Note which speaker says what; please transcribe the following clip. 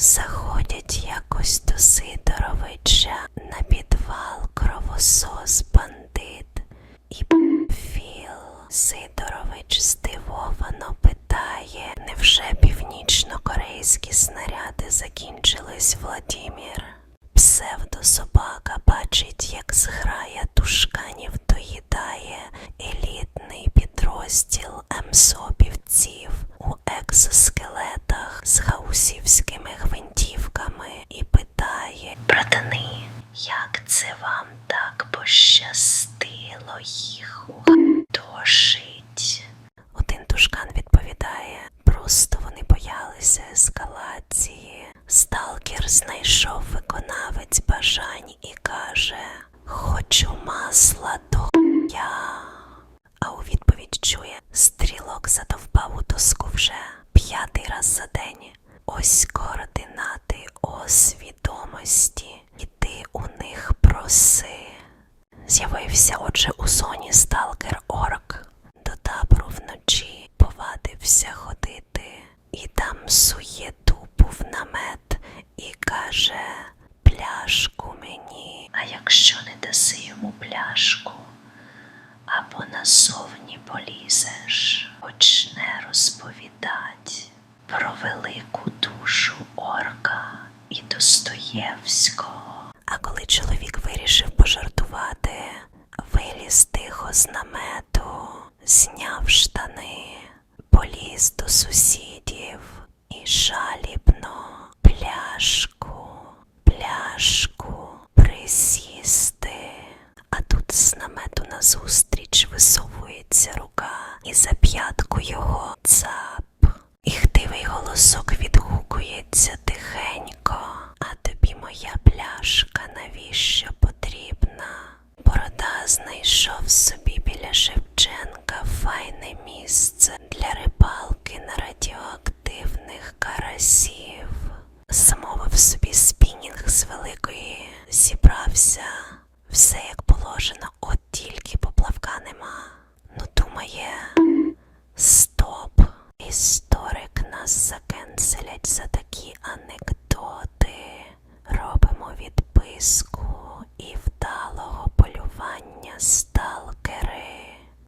Speaker 1: Заходять якось до Сидоровича на підвал кровосос бандит і Філ. Сидорович здивовано питає, невже північно-корейські снаряди закінчились Владімір? Псевдособака бачить, як зграя тушканів доїдає елітний підрозділ МСОПівців у екзоскелетах з гаусівськими гвинтівками і питає Братани, як це вам так пощастило їх угадошить? Один тушкан відповідає, просто вони боялися ескалації. Сталкер знайшов виконавець бажань і каже: Хочу масла до я. А у відповідь чує, стрілок задовбав у доску вже п'ятий раз за день. Ось координати освідомості, і ти у. З'явився отже у зоні сталкер орк. До табору вночі повадився ходити, і там сує тупу в намет і каже пляшку мені. А якщо не даси йому пляшку, або назовні полізеш, почне розповідать про велику душу орка і Достоєвського. А коли чоловік вирішив пожартувати, виліз тихо з намету, зняв штани, поліз до сусідів і жалібно пляшку, пляшку присісти. А тут з намету назустріч висовується рука, і за п'ятку його цап. голосів, замовив собі спінінг з великої, зібрався, все як положено, от тільки поплавка нема. Ну, думає, стоп, історик нас закенселять за такі анекдоти. Робимо відписку.